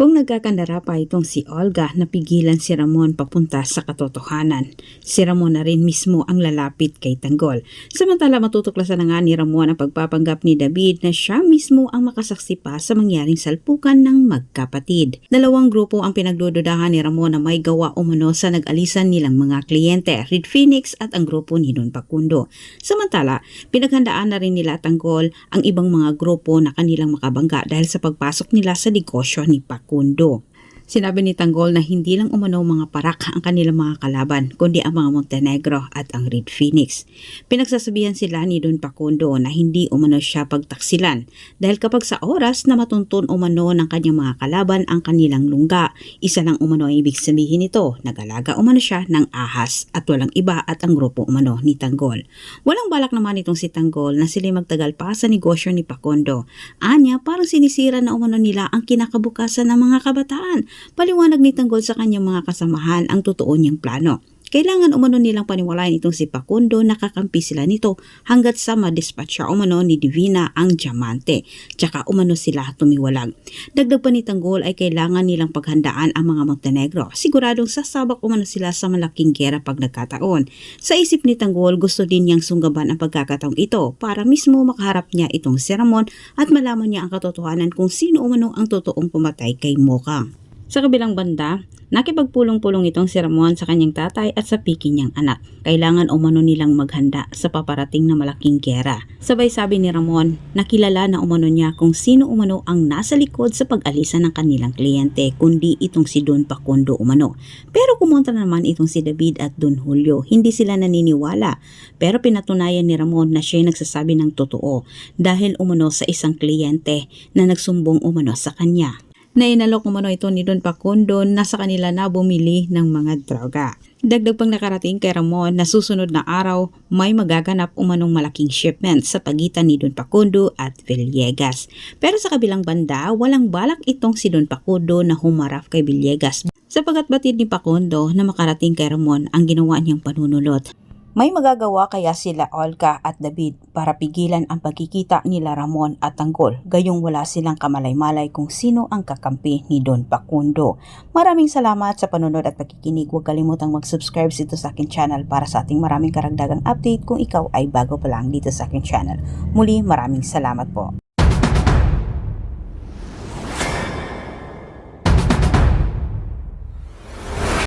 Kung nagkakandara pa itong si Olga, napigilan si Ramon papunta sa katotohanan. Si Ramon na rin mismo ang lalapit kay Tanggol. Samantala matutuklasan na nga ni Ramon ang pagpapanggap ni David na siya mismo ang makasaksi pa sa mangyaring salpukan ng magkapatid. Dalawang grupo ang pinagdududahan ni Ramon na may gawa umano sa nag-alisan nilang mga kliyente, Reed Phoenix at ang grupo ni Don Pacundo. Samantala, pinaghandaan na rin nila Tanggol ang ibang mga grupo na kanilang makabangga dahil sa pagpasok nila sa negosyo ni Pacundo. Kundo. Sinabi ni Tanggol na hindi lang umano mga parak ang kanilang mga kalaban, kundi ang mga Montenegro at ang Reed Phoenix. Pinagsasabihan sila ni Don Pacundo na hindi umano siya pagtaksilan dahil kapag sa oras na matuntun umano ng kanyang mga kalaban ang kanilang lungga, isa lang umano ang ibig sabihin nito, nagalaga umano siya ng ahas at walang iba at ang grupo umano ni Tanggol. Walang balak naman itong si Tanggol na sila magtagal pa sa negosyo ni Pacundo. Anya, parang sinisira na umano nila ang kinakabukasan ng mga kabataan Paliwanag ni Tanggol sa kanyang mga kasamahan ang totoo niyang plano. Kailangan umano nilang paniwalayan itong si Pacundo na kakampi sila nito hanggat sa madispatch siya umano ni Divina ang diamante. Tsaka umano sila tumiwalag. Dagdag pa ni Tanggol ay kailangan nilang paghandaan ang mga Montenegro. Siguradong sasabak umano sila sa malaking gera pag nagkataon. Sa isip ni Tanggol, gusto din niyang sunggaban ang pagkakataong ito para mismo makaharap niya itong si Ramon at malaman niya ang katotohanan kung sino umano ang totoong pumatay kay Mokang. Sa kabilang banda, nakipagpulong-pulong itong si Ramon sa kanyang tatay at sa piki niyang anak. Kailangan umano nilang maghanda sa paparating na malaking gera. Sabay sabi ni Ramon, nakilala na umano niya kung sino umano ang nasa likod sa pag-alisa ng kanilang kliyente, kundi itong si Don Pacundo umano. Pero kumontra naman itong si David at Don Julio. Hindi sila naniniwala. Pero pinatunayan ni Ramon na siya nagsasabi ng totoo dahil umano sa isang kliyente na nagsumbong umano sa kanya na inalok umano ito ni Don Pacundo na sa kanila na bumili ng mga droga. Dagdag pang nakarating kay Ramon na susunod na araw may magaganap umanong malaking shipment sa pagitan ni Don Pacundo at Villegas. Pero sa kabilang banda, walang balak itong si Don Pacundo na humarap kay Villegas sapagat batid ni Pacundo na makarating kay Ramon ang ginawa niyang panunulot. May magagawa kaya sila Olga at David para pigilan ang pagkikita nila Ramon at Tanggol gayong wala silang kamalay-malay kung sino ang kakampi ni Don Pacundo. Maraming salamat sa panonood at pagkikinig. Huwag kalimutang mag-subscribe dito sa akin channel para sa ating maraming karagdagang update kung ikaw ay bago pa lang dito sa akin channel. Muli maraming salamat po.